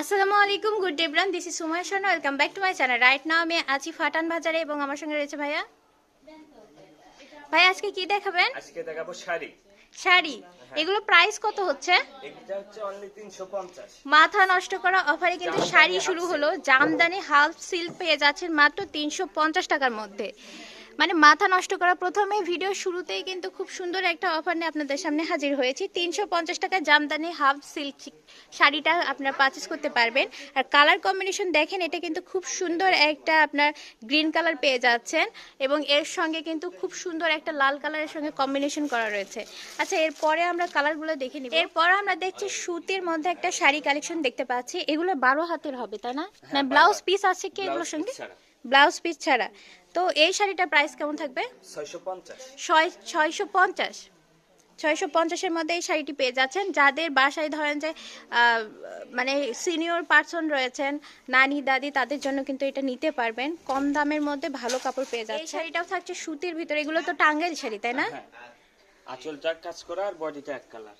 আসসালামু আলাইকুম good day bran this is Sumoy Sharma welcome back to my channel right now আমি আছি ফাটান বাজারে এবং আমার সঙ্গে রয়েছে ভাইয়া। ভাই আজকে কি দেখাবেন? আজকে দেখাবো শাড়ি। শাড়ি। এগুলো প্রাইস কত হচ্ছে? এটা হচ্ছে অনলি তিনশো পঞ্চাশ। মাথা নষ্ট করা অফারে কিন্তু শাড়ি শুরু হলো। জামদানি হাফ সিল্ক পেয়ে যাচ্ছেন মাত্র তিনশো পঞ্চাশ টাকার মধ্যে। মানে মাথা নষ্ট করা প্রথমে ভিডিও শুরুতেই কিন্তু খুব সুন্দর একটা অফার নিয়ে আপনাদের সামনে হাজির হয়েছি। তিনশো পঞ্চাশ টাকা জামদানি হাফ সিল্ক শাড়িটা আপনারা পারচেস করতে পারবেন। আর কালার কম্বিনেশন দেখেন এটা কিন্তু খুব সুন্দর একটা আপনার গ্রিন কালার পেয়ে যাচ্ছেন এবং এর সঙ্গে কিন্তু খুব সুন্দর একটা লাল কালারের সঙ্গে কম্বিনেশন করা রয়েছে। আচ্ছা এরপরে আমরা কালারগুলো দেখে নিব। এরপর আমরা দেখছি সুতির মধ্যে একটা শাড়ি কালেকশন দেখতে পাচ্ছি। এগুলো বারো হাতের হবে তাই না? না ব্লাউজ পিস আছে কি এগুলোর সঙ্গে? ব্লাউজ পিস ছাড়া। তো এই শাড়িটার প্রাইস কেমন থাকবে? ছয়শো পঞ্চাশ। ছয়শো পঞ্চাশ। ছয়শো পঞ্চাশের মধ্যে এই শাড়িটি পেয়ে যাচ্ছেন। যাদের বাসায় ধরেন যে আহ, মানে সিনিয়র পার্সন রয়েছেন নানি দাদি তাদের জন্য কিন্তু এটা নিতে পারবেন। কম দামের মধ্যে ভালো কাপড় পেয়ে যাচ্ছে এই শাড়িটাও থাকছে সুতির ভিতরে। এগুলো তো টাঙ্গাইল শাড়ি তাই না? হ্যাঁ আঁচলটা কাজ করা আর বডিটা এক কালার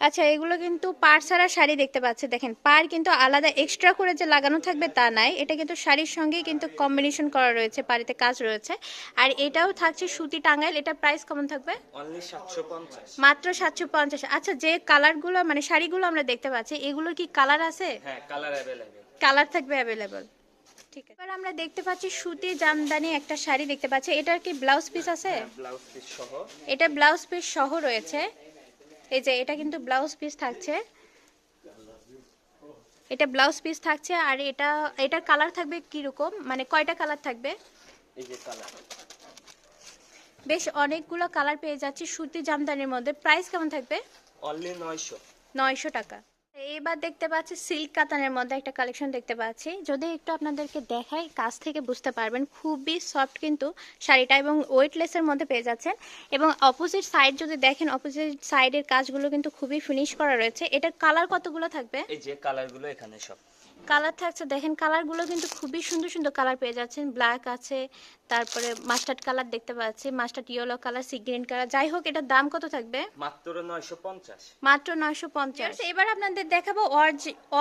আচ্ছা এগুলো কিন্তু পার ছাড়া শাড়ি দেখতে পাচ্ছে। দেখেন পার কিন্তু আলাদা এক্সট্রা করে যে লাগানো থাকবে তা নাই। এটা কিন্তু শাড়ির সঙ্গেই কিন্তু কম্বিনেশন করা রয়েছে পাড়িতে কাজ রয়েছে। আর এটাও থাকছে সুতি টাঙ্গাইল। এটা প্রাইস কেমন থাকবে? মাত্র সাতশো পঞ্চাশ। আচ্ছা যে কালারগুলো মানে শাড়িগুলো আমরা দেখতে পাচ্ছি এগুলোর কি কালার আছে? হ্যাঁ কালার কালার থাকবে অ্যাভেলেবল ঠিক আছে। এবার আমরা দেখতে পাচ্ছি সুতি জামদানি একটা শাড়ি দেখতে পাচ্ছি। এটার কি ব্লাউজ পিস আছে? ব্লাউজ পিস সহ। এটা ব্লাউজ পিস সহ রয়েছে। এই যে এটা কিন্তু ব্লাউজ পিস থাকছে। এটা ব্লাউজ পিস থাকছে আর এটা এটার কালার থাকবে কীরকম? মানে কয়টা কালার থাকবে? এই যে কালার। বেশ অনেকগুলো কালার পেয়ে যাচ্ছে সুতি জামদানির মধ্যে। প্রাইস কেমন থাকবে? অনলি নয়শো। নয়শো টাকা। এবার দেখতে পাচ্ছি সিল্ক কাতানের মধ্যে একটা কালেকশন দেখতে পাচ্ছি। যদি একটু আপনাদেরকে দেখাই কাজ থেকে বুঝতে পারবেন, খুবই সফট কিন্তু শাড়িটা এবং ওয়েটলেসের মধ্যে পেয়ে যাচ্ছেন। এবং অপোজিট সাইড যদি দেখেন অপোজিট সাইডের কাজগুলো কিন্তু খুবই ফিনিশ করা রয়েছে। এটার কালার কতগুলো থাকবে? এই যে কালারগুলো এখানে সব। কালার থাকছে। দেখেন কালারগুলো কিন্তু খুবই সুন্দর সুন্দর কালার পেয়ে যাচ্ছেন। ব্ল্যাক আছে তারপরে মাস্টার্ড কালার দেখতে পাচ্ছি mustard yellow colour sea green colour. যাই হোক এটার দাম কত থাকবে? মাত্র নয়শো পঞ্চাশ। মাত্র নয়শো পঞ্চাশ। এবার আপনাদের দেখাবো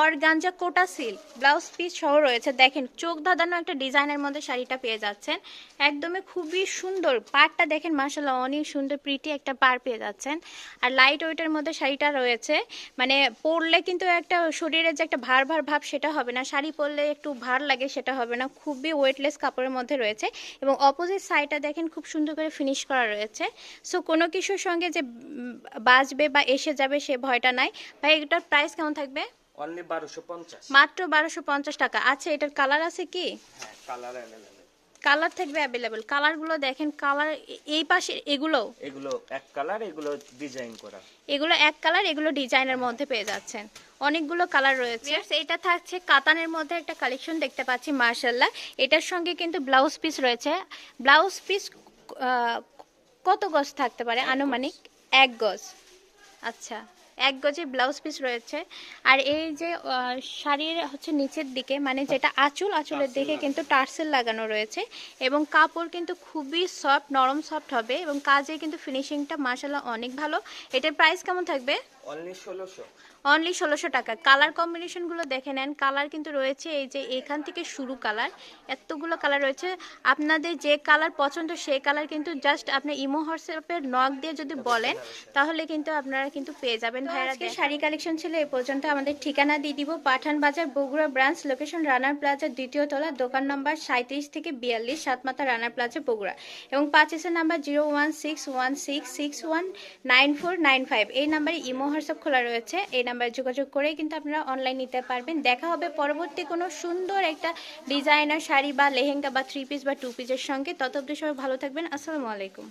organza Kota silk blouse piece সহ রয়েছে। দেখেন চোখ ধাঁধানো একটা ডিজাইনের মধ্যে শাড়িটা পেয়ে যাচ্ছেন। একদমই খুবই সুন্দর। পাড়টা দেখেন মাসাল্লাহ অনেক সুন্দর প্রিটি একটা পাড় পেয়ে যাচ্ছেন। আর লাইট ওয়েটের মধ্যে শাড়িটা রয়েছে। মানে পরলে কিন্তু একটা শরীরের যে একটা ভার ভার ভাব সেটা হবে না শাড়ি পরলে একটু ভার লাগে সেটা হবে না খুবই ওয়েটলেস কাপড়ের মধ্যে রয়েছে এবং অপোজিট সাইডটা দেখেন খুব সুন্দর করে ফিনিশ করা রয়েছে। সো কোনো কিছুর সঙ্গে যে বাজবে বা এসে যাবে সে ভয়টা নাই। ভাই এটার প্রাইস কেমন থাকবে? অনলি বারোশো পঞ্চাশ। মাত্র বারোশো পঞ্চাশ টাকা। আচ্ছা এটার কালার আছে কি? হ্যাঁ কালার অ্যাভেলেবেল কালার থাকবে অ্যাভেলেবেল কালারগুলো দেখেন কালার এই পাশে এগুলো? এগুলো এক কালার এগুলো ডিজাইন করা। এগুলো এক কালার এগুলো ডিজাইনের মধ্যে পেয়ে যাচ্ছেন। অনেকগুলো কালার রয়েছে। এটা থাকছে কাতানের মধ্যে একটা কালেকশন দেখতে পাচ্ছি মার্শাল্লাহ এটার সঙ্গে কিন্তু ব্লাউজ পিস রয়েছে। ব্লাউজ পিস কত গজ থাকতে পারে? আনুমানিক এক গজ। আচ্ছা। এক গজে ব্লাউজ পিস রয়েছে। আর এই যে শাড়ির হচ্ছে নিচের দিকে মানে যেটা আঁচুল আঁচলের দিকে কিন্তু টার্সেল লাগানো রয়েছে এবং কাপড় কিন্তু খুবই সফট নরম সফট হবে এবং কাজে কিন্তু ফিনিশিংটা মার্শাল্লাহ অনেক ভালো। এটার প্রাইস কেমন থাকবে? অনলি ষোলোশো। টাকা। কালার কম্বিনেশনগুলো দেখে নেন। কালার কিন্তু রয়েছে এই যে এখান থেকে শুরু কালার এতগুলো কালার রয়েছে। আপনাদের যে কালার পছন্দ সেই কালার কিন্তু জাস্ট আপনি ইমো হোয়াটসঅ্যাপের নক দিয়ে যদি বলেন তাহলে কিন্তু আপনারা কিন্তু পেয়ে যাবেন ভাইরা শাড়ি কালেকশন ছিল এই পর্যন্ত আমাদের ঠিকানা দিয়ে দিব। পাঠান বাজার বগুড়া ব্রাঞ্চ লোকেশন রানার প্লাজার দ্বিতীয় তলা দোকান নম্বর সাঁত্রিশ থেকে বিয়াল্লিশ সাতমাথা রানার প্লাজা বগুড়া। এবং পাঁচেসের number zero one six one six six one nine four nine five এই নাম্বারে ইমো হোয়াটসঅ্যাপ খোলা রয়েছে, এই নাম্বারে যোগাযোগ করে কিন্তু আপনারা অনলাইন নিতে পারবেন। দেখা হবে পরবর্তী কোনো সুন্দর একটা ডিজাইনার শাড়ি বা লেহেঙ্গা বা থ্রি পিস বা টু পিসের সঙ্গে। তত অবধি সবাই ভালো থাকবেন। আসসালামু আলাইকুম।